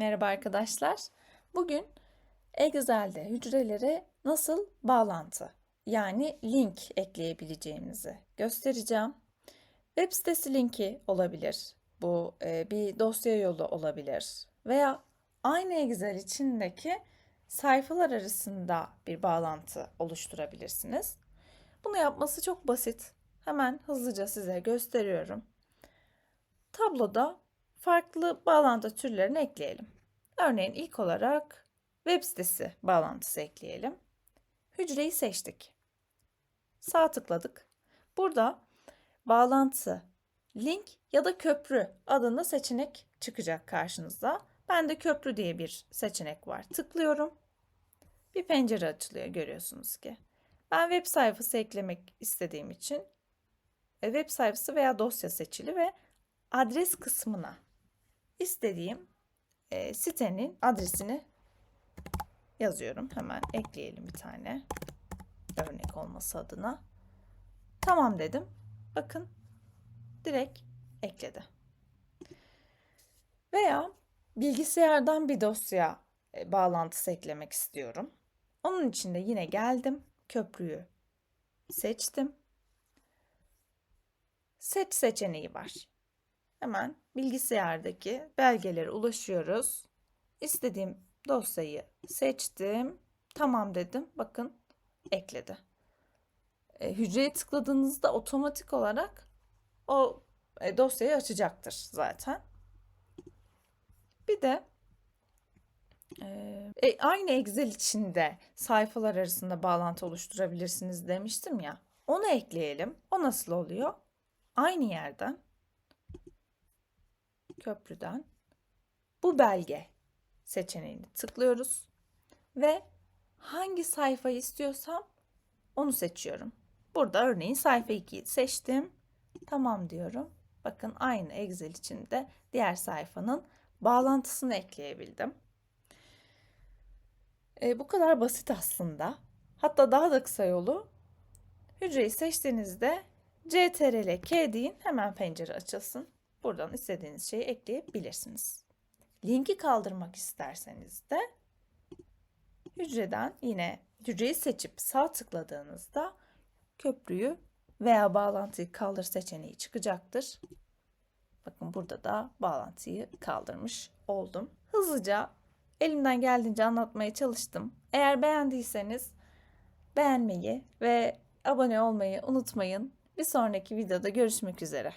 Merhaba arkadaşlar. Bugün Excel'de hücrelere nasıl bağlantı yani link ekleyebileceğimizi göstereceğim. Web sitesi linki olabilir. Bu e, bir dosya yolu olabilir. Veya aynı Excel içindeki sayfalar arasında bir bağlantı oluşturabilirsiniz. Bunu yapması çok basit. Hemen hızlıca size gösteriyorum. Tabloda farklı bağlantı türlerini ekleyelim. Örneğin ilk olarak web sitesi bağlantısı ekleyelim. Hücreyi seçtik. Sağ tıkladık. Burada bağlantı, link ya da köprü adında seçenek çıkacak karşınıza. Ben de köprü diye bir seçenek var. Tıklıyorum. Bir pencere açılıyor görüyorsunuz ki. Ben web sayfası eklemek istediğim için e, web sayfası veya dosya seçili ve adres kısmına istediğim e, sitenin adresini yazıyorum. Hemen ekleyelim bir tane. Örnek olması adına. Tamam dedim. Bakın direkt ekledi. Veya bilgisayardan bir dosya e, bağlantısı eklemek istiyorum. Onun için de yine geldim. Köprüyü seçtim. Seç seçeneği var. Hemen bilgisayardaki belgelere ulaşıyoruz. İstediğim dosyayı seçtim. Tamam dedim. Bakın ekledi. E, hücreye tıkladığınızda otomatik olarak o e, dosyayı açacaktır zaten. Bir de e, aynı Excel içinde sayfalar arasında bağlantı oluşturabilirsiniz demiştim ya. Onu ekleyelim. O nasıl oluyor? Aynı yerden köprüden bu belge seçeneğini tıklıyoruz ve hangi sayfayı istiyorsam onu seçiyorum. Burada örneğin sayfa 2'yi seçtim. Tamam diyorum. Bakın aynı Excel içinde diğer sayfanın bağlantısını ekleyebildim. E, bu kadar basit aslında. Hatta daha da kısa yolu hücreyi seçtiğinizde CTRL K deyin hemen pencere açılsın. Buradan istediğiniz şeyi ekleyebilirsiniz. Linki kaldırmak isterseniz de hücreden yine hücreyi seçip sağ tıkladığınızda köprüyü veya bağlantıyı kaldır seçeneği çıkacaktır. Bakın burada da bağlantıyı kaldırmış oldum. Hızlıca elimden geldiğince anlatmaya çalıştım. Eğer beğendiyseniz beğenmeyi ve abone olmayı unutmayın. Bir sonraki videoda görüşmek üzere.